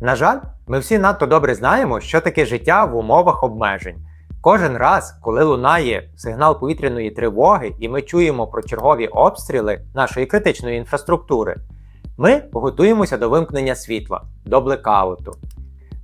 На жаль, ми всі надто добре знаємо, що таке життя в умовах обмежень. Кожен раз, коли лунає сигнал повітряної тривоги і ми чуємо про чергові обстріли нашої критичної інфраструктури, ми готуємося до вимкнення світла, до блекауту.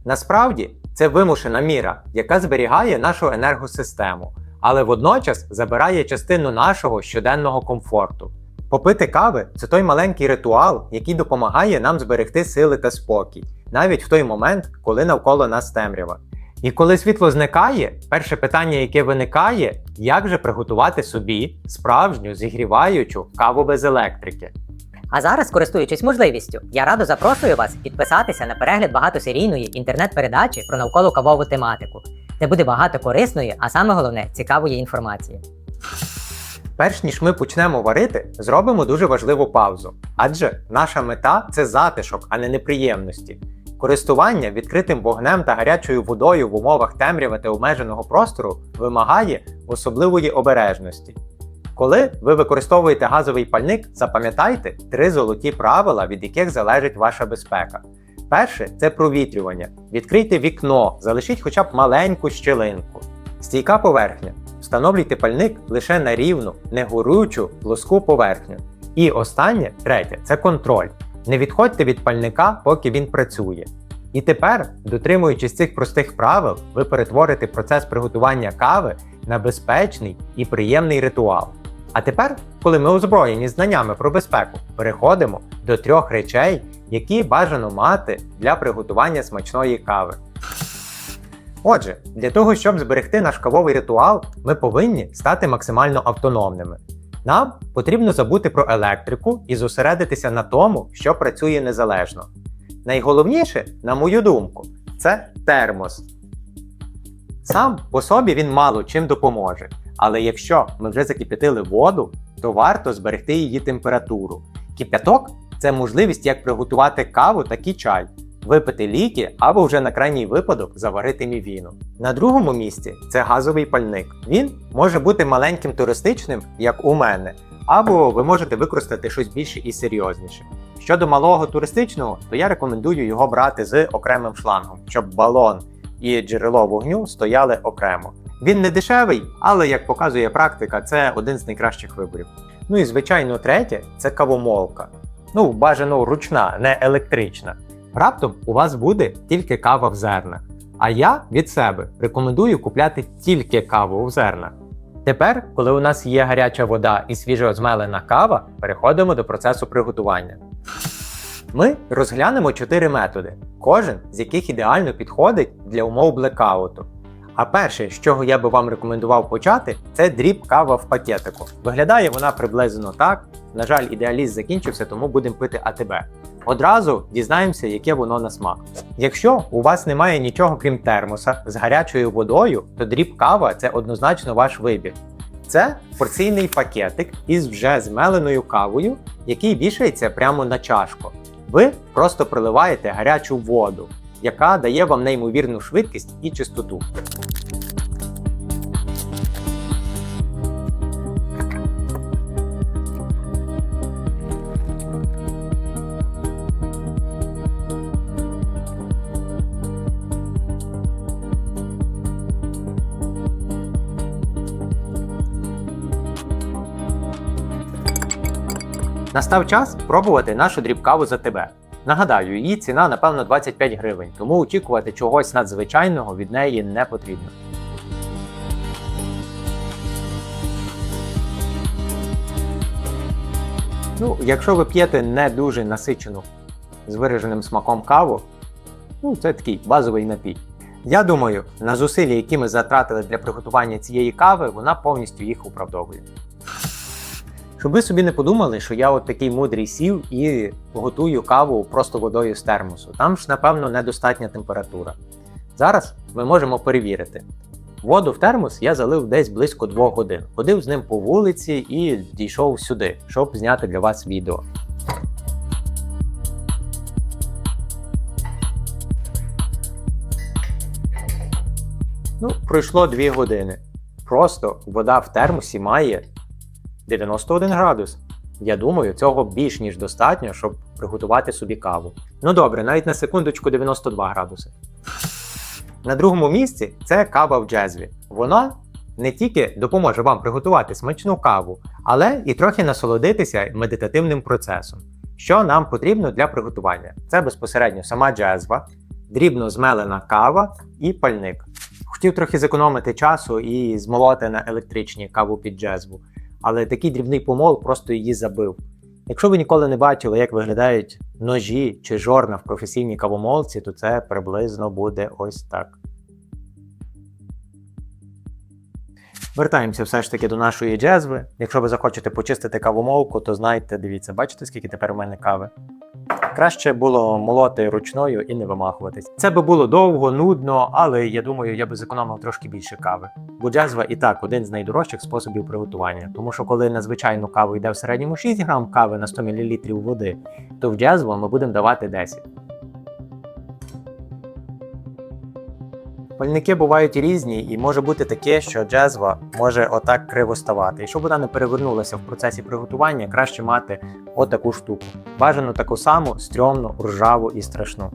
Насправді, це вимушена міра, яка зберігає нашу енергосистему, але водночас забирає частину нашого щоденного комфорту. Попити кави це той маленький ритуал, який допомагає нам зберегти сили та спокій, навіть в той момент, коли навколо нас темрява. І коли світло зникає, перше питання, яке виникає, як же приготувати собі справжню зігріваючу каву без електрики. А зараз, користуючись можливістю, я радо запрошую вас підписатися на перегляд багатосерійної інтернет-передачі про навколо-кавову тематику, де буде багато корисної, а саме головне цікавої інформації. Перш ніж ми почнемо варити, зробимо дуже важливу паузу. Адже наша мета це затишок, а не неприємності. Користування відкритим вогнем та гарячою водою в умовах темряви та обмеженого простору вимагає особливої обережності. Коли ви використовуєте газовий пальник, запам'ятайте три золоті правила, від яких залежить ваша безпека. Перше це провітрювання. Відкрийте вікно, залишіть хоча б маленьку щілинку. Стійка поверхня. Встановлюйте пальник лише на рівну, не горючу, плоску поверхню. І останнє, третє, це контроль. Не відходьте від пальника, поки він працює. І тепер, дотримуючись цих простих правил, ви перетворите процес приготування кави на безпечний і приємний ритуал. А тепер, коли ми озброєні знаннями про безпеку, переходимо до трьох речей, які бажано мати для приготування смачної кави. Отже, для того, щоб зберегти наш кавовий ритуал, ми повинні стати максимально автономними. Нам потрібно забути про електрику і зосередитися на тому, що працює незалежно. Найголовніше, на мою думку, це термос. Сам по собі він мало чим допоможе, але якщо ми вже закип'ятили воду, то варто зберегти її температуру. Кип'яток це можливість як приготувати каву, так і чай, випити ліки або вже на крайній випадок заварити мівіну. На другому місці це газовий пальник. Він може бути маленьким туристичним, як у мене, або ви можете використати щось більше і серйозніше. Щодо малого туристичного, то я рекомендую його брати з окремим шлангом, щоб балон і джерело вогню стояли окремо. Він не дешевий, але як показує практика, це один з найкращих виборів. Ну і звичайно, третє це кавомолка. Ну, бажано ручна, не електрична. Раптом у вас буде тільки кава в зернах. А я від себе рекомендую купляти тільки каву в зернах. Тепер, коли у нас є гаряча вода і свіжозмелена кава, переходимо до процесу приготування. Ми розглянемо чотири методи, кожен з яких ідеально підходить для умов блекауту. А перше, з чого я би вам рекомендував почати, це дріб кава в пакетику. Виглядає вона приблизно так. На жаль, ідеаліст закінчився, тому будемо пити АТБ. Одразу дізнаємося, яке воно на смак. Якщо у вас немає нічого крім термоса з гарячою водою, то дріб кава це однозначно ваш вибір. Це порційний пакетик із вже змеленою кавою, який вішається прямо на чашку. Ви просто проливаєте гарячу воду, яка дає вам неймовірну швидкість і чистоту. Настав час пробувати нашу дрібкаву за тебе. Нагадаю, її ціна напевно 25 гривень, тому очікувати чогось надзвичайного від неї не потрібно. Ну, якщо ви п'єте не дуже насичену з вираженим смаком каву, ну це такий базовий напій. Я думаю, на зусилля, які ми затратили для приготування цієї кави, вона повністю їх оправдовує. Щоб ви собі не подумали, що я от такий мудрий сів і готую каву просто водою з термосу. Там ж, напевно, недостатня температура. Зараз ми можемо перевірити. Воду в термос я залив десь близько 2 годин. Ходив з ним по вулиці і дійшов сюди, щоб зняти для вас відео. Ну, пройшло 2 години. Просто вода в термосі має 91 градус. Я думаю, цього більш ніж достатньо, щоб приготувати собі каву. Ну добре, навіть на секундочку 92 градуси. На другому місці це кава в джезві. Вона не тільки допоможе вам приготувати смачну каву, але і трохи насолодитися медитативним процесом. Що нам потрібно для приготування? Це безпосередньо сама джезва, дрібно змелена кава і пальник. Хотів трохи зекономити часу і змолоти на електричній каву під джезву, але такий дрібний помол просто її забив. Якщо ви ніколи не бачили, як виглядають ножі чи жорна в професійній кавомолці, то це приблизно буде ось так. Вертаємося все ж таки до нашої джезви. Якщо ви захочете почистити кавомолку, то знайте, дивіться, бачите, скільки тепер у мене кави. Краще було молоти ручною і не вимахуватись. Це би було довго, нудно, але я думаю, я би зекономив трошки більше кави. Бо джезва і так один з найдорожчих способів приготування. Тому що коли на звичайну каву йде в середньому 6 грам кави на 100 мл води, то в джезву ми будемо давати 10. Пальники бувають різні, і може бути таке, що джезва може отак криво ставати. І щоб вона не перевернулася в процесі приготування, краще мати отаку штуку. Бажано таку саму стрьомну, ржаву і страшну.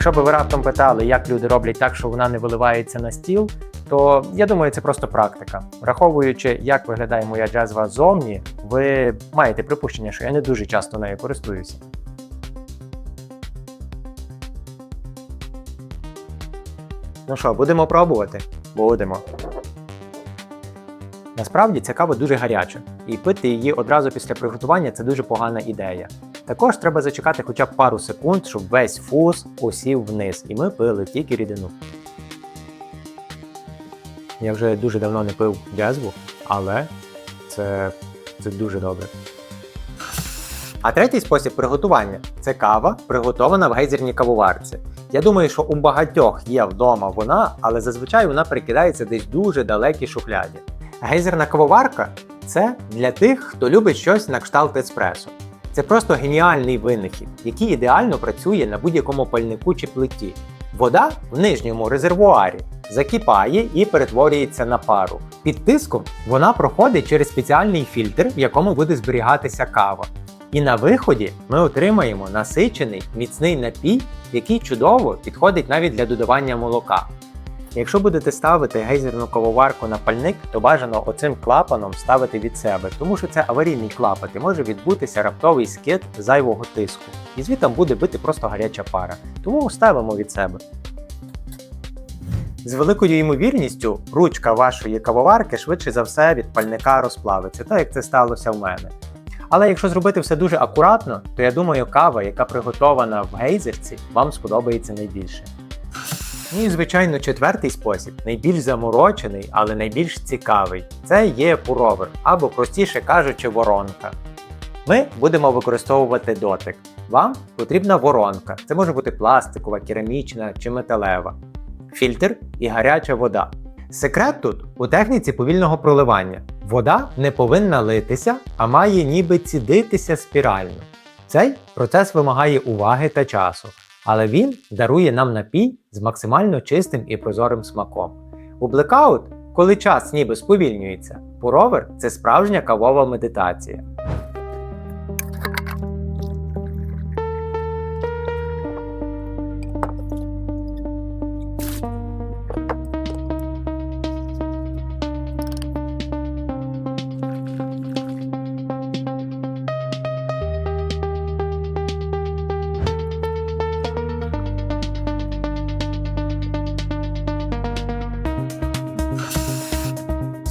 Якщо би ви раптом питали, як люди роблять так, що вона не виливається на стіл, то я думаю, це просто практика. Враховуючи, як виглядає моя джазва ззовні, ви маєте припущення, що я не дуже часто нею користуюся. Ну що, будемо пробувати? Будемо. Насправді ця кава дуже гаряча, і пити її одразу після приготування це дуже погана ідея. Також треба зачекати хоча б пару секунд, щоб весь фус осів вниз, і ми пили тільки рідину. Я вже дуже давно не пив джезву, але це, це дуже добре. А третій спосіб приготування це кава, приготована в гейзерній кавоварці. Я думаю, що у багатьох є вдома вона, але зазвичай вона прикидається десь дуже далекій шухляді. Гейзерна кавоварка це для тих, хто любить щось на кшталт еспресо. Це просто геніальний винахід, який ідеально працює на будь-якому пальнику чи плиті. Вода в нижньому резервуарі закипає і перетворюється на пару. Під тиском вона проходить через спеціальний фільтр, в якому буде зберігатися кава. І на виході ми отримаємо насичений міцний напій, який чудово підходить навіть для додавання молока. Якщо будете ставити гейзерну кавоварку на пальник, то бажано оцим клапаном ставити від себе, тому що це аварійний клапан і може відбутися раптовий скид зайвого тиску. І звідти буде бити просто гаряча пара. Тому ставимо від себе. З великою ймовірністю ручка вашої кавоварки швидше за все від пальника розплавиться, так як це сталося в мене. Але якщо зробити все дуже акуратно, то я думаю, кава, яка приготована в гейзерці, вам сподобається найбільше. Ну і, звичайно, четвертий спосіб, найбільш заморочений, але найбільш цікавий. Це є пуровер, або простіше кажучи, воронка. Ми будемо використовувати дотик. Вам потрібна воронка. Це може бути пластикова, керамічна чи металева, фільтр і гаряча вода. Секрет тут у техніці повільного проливання. Вода не повинна литися, а має ніби цідитися спірально. Цей процес вимагає уваги та часу, але він дарує нам напій з максимально чистим і прозорим смаком. У блекаут, коли час ніби сповільнюється, пуровер це справжня кавова медитація.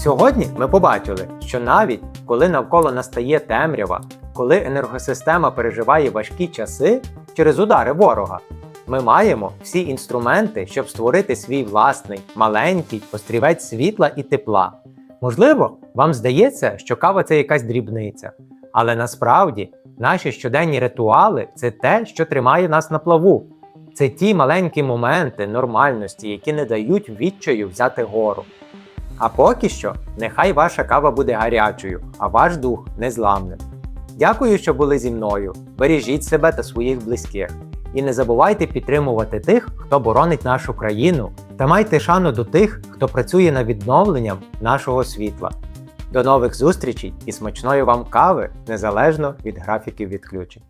Сьогодні ми побачили, що навіть коли навколо настає темрява, коли енергосистема переживає важкі часи через удари ворога, ми маємо всі інструменти, щоб створити свій власний маленький острівець світла і тепла. Можливо, вам здається, що кава це якась дрібниця, але насправді наші щоденні ритуали це те, що тримає нас на плаву. Це ті маленькі моменти нормальності, які не дають відчаю взяти гору. А поки що, нехай ваша кава буде гарячою, а ваш дух незламним. Дякую, що були зі мною. Бережіть себе та своїх близьких. І не забувайте підтримувати тих, хто боронить нашу країну, та майте шану до тих, хто працює над відновленням нашого світла. До нових зустрічей і смачної вам кави незалежно від графіків відключень.